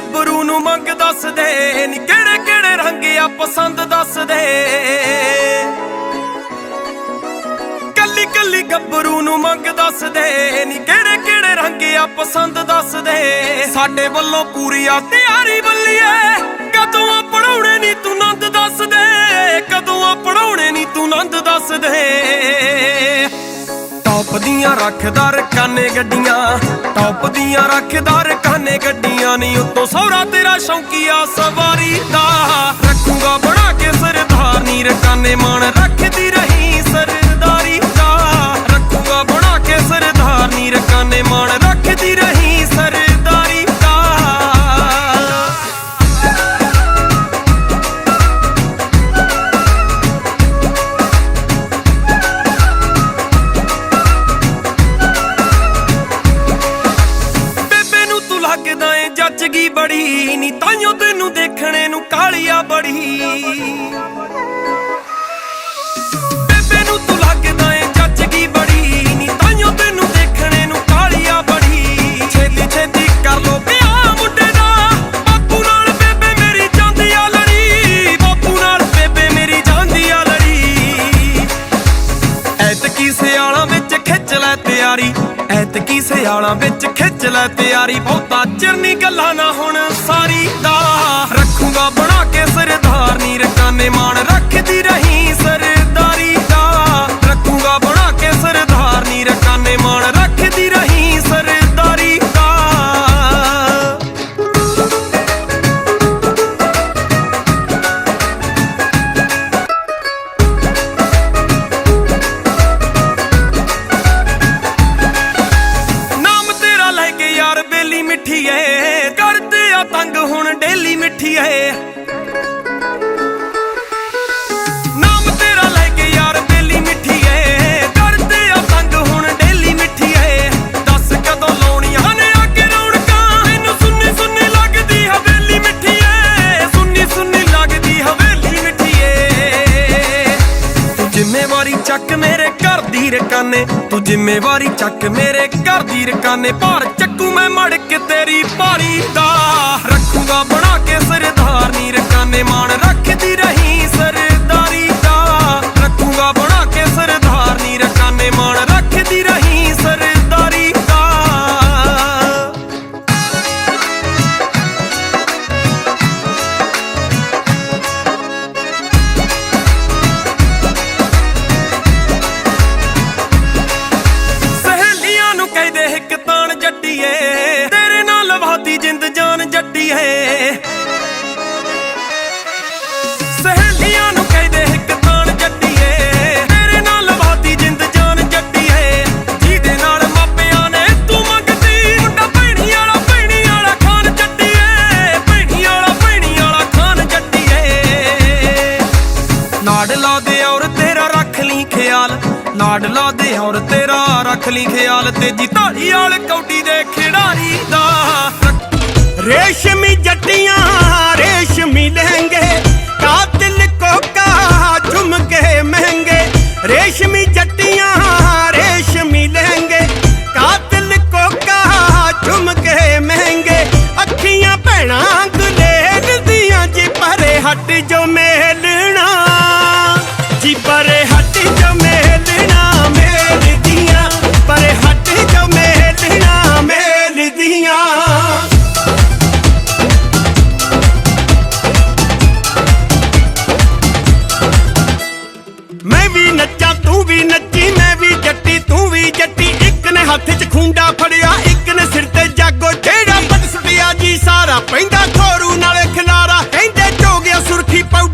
ਗੱਭਰੂ ਨੂੰ ਮੰਗ ਦੱਸ ਦੇ ਨੀ ਕਿਹੜੇ ਕਿਹੜੇ ਰੰਗ ਆ ਪਸੰਦ ਦੱਸ ਦੇ ਕੱਲੀ ਕੱਲੀ ਗੱਭਰੂ ਨੂੰ ਮੰਗ ਦੱਸ ਦੇ ਨੀ ਕਿਹੜੇ ਕਿਹੜੇ ਰੰਗ ਆ ਪਸੰਦ ਦੱਸ ਦੇ ਸਾਡੇ ਵੱਲੋਂ ਪੂਰੀ ਆ ਤਿਆਰੀ ਬੱਲੀਏ ਕਦੋਂ ਆ ਪੜਾਉਣੇ ਨੀ ਤੂੰ ਨੰਦ ਦੱਸ ਦੇ ਕਦੋਂ ਆ ਪੜਾਉਣੇ ਨੀ ਤੂੰ ਨੰਦ ਦੱਸ ਦੇ ਟੌਪ ਦੀਆਂ ਰੱਖਦਾ ਰਕਾਨੇ ਗੱਡੀਆਂ। ਟੌਪ ਦੀਆਂ ਰੱਖਦਾ ਰਕਾਨੇ ਗੱਡੀਆਂ ਨਹੀਂ ਉਤੋਂ ਸੌਰਾ ਤੇਰਾ ਸ਼ੌਂਕੀਆ ਸਵਾਰੀ ਦਾ। ਰੱਖੂਗਾ ਬੜਾ ਕੇ ਸਰਦਾਰ ਨੀਰ ਕਾਨੇ ਮਾਨ ਰੱਖਦੀ ਰਹੀ ਸਰਦਾਰੀ ਦਾ। ਰੱਖੂਗਾ ਬੜਾ ਕੇ ਸਰਦਾਰ ਨੀਰ ਕਾਨੇ ਮਾਣ ਨੱਚ ਬੜੀ ਨੀ ਤਾਈਓ ਤੈਨੂੰ ਦੇਖਣੇ ਨੂੰ ਕਾਲੀਆ ਬੜੀ। ਬੇਬੇ ਨੂੰ ਤੂੰ ਲੱਗਦਾ ਵਾਲਾਂ ਵਿੱਚ ਖਿੱਚ ਲੈ ਤਿਆਰੀ ਬਹੁਤਾ ਚਿਰ ਨਹੀਂ ਗੱਲਾਂ ਨਾ ਹੁਣ ਸਾਰੀ ਦਾ ਬੇਗਾਨੇ ਤੂੰ ਜ਼ਿੰਮੇਵਾਰੀ ਚੱਕ ਮੇਰੇ ਘਰ ਦੀ ਰਕਾਨੇ। ਭਾਰ ਚੱਕੂ ਮੈਂ ਮੜ ਕੇ ਤੇਰੀ ਪਾਣੀ ਦਾ। ਰੱਖੂਗਾ ਬਣਾ ਕੇ ਲਾ ਦੇ ਔਰ ਤੇਰਾ ਰੱਖ ਲਈ ਖਿਆਲ ਤੇ ਜੀ। ਢਾਲੀ ਵਾਲ ਕੌਡੀ ਦੇ ਖਿਡਾਰੀ ਦਾ। ਰੇਸ਼ਮੀ ਜੱਟੀਆਂ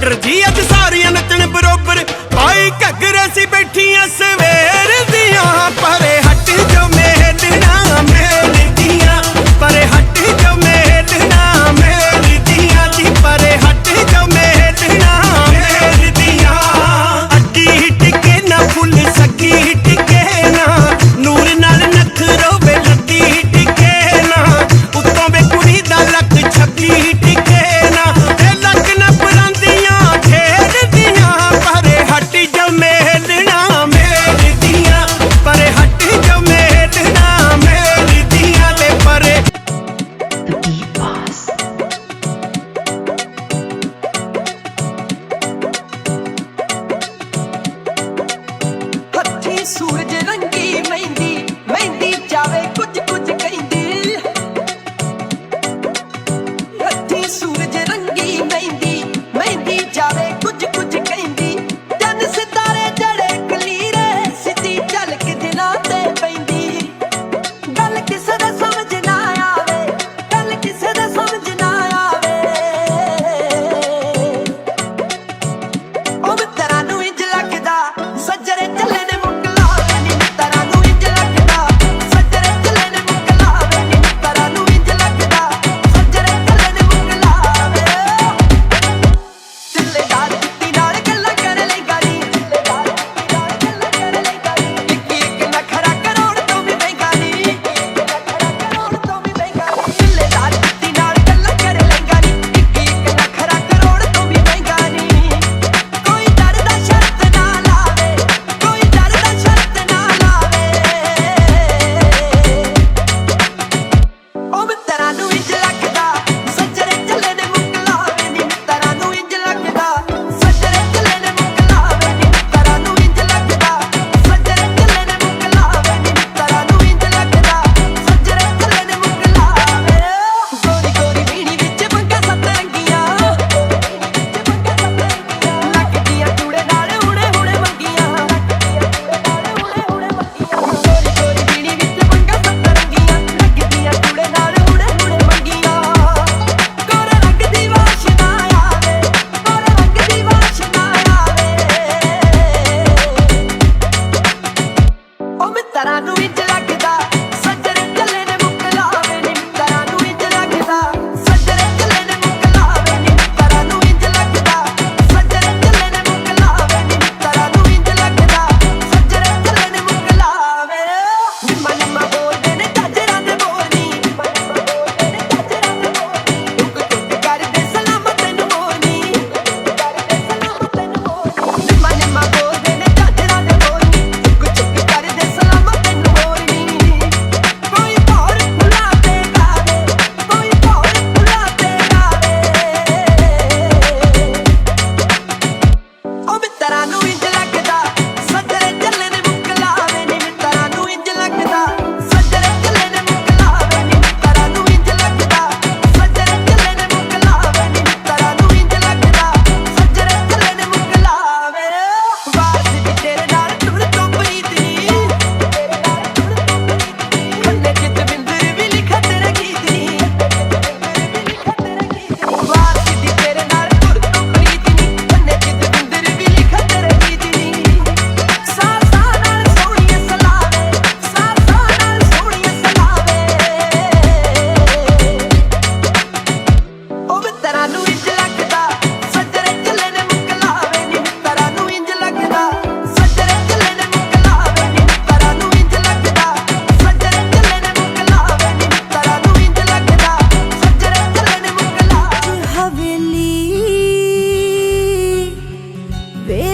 ਝੱਕਰ ਜੀ ਅੱਜ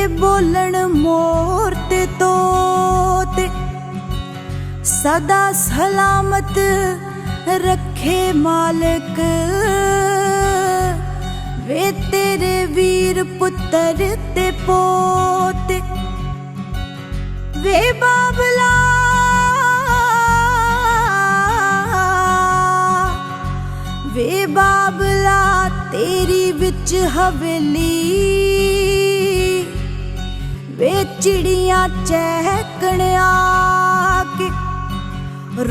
ਤੇ ਬੋਲਣ ਮੋਰ ਤੇ ਤੋਤ। ਸਦਾ ਸਲਾਮਤ ਰੱਖੇ ਮਾਲਕ। ਵੇ ਤੇਰੇ ਵੀਰ ਪੁੱਤਰ ਤੇ ਪੋਤ। ਵੇ ਬਾਬਲਾ। ਵੇ ਬਾਬਲਾ, ਤੇਰੀ ਵਿੱਚ ਹਵੇਲੀ। ਵੇ ਚਿੜੀਆਂ ਚਹਿਕਣਿਆ।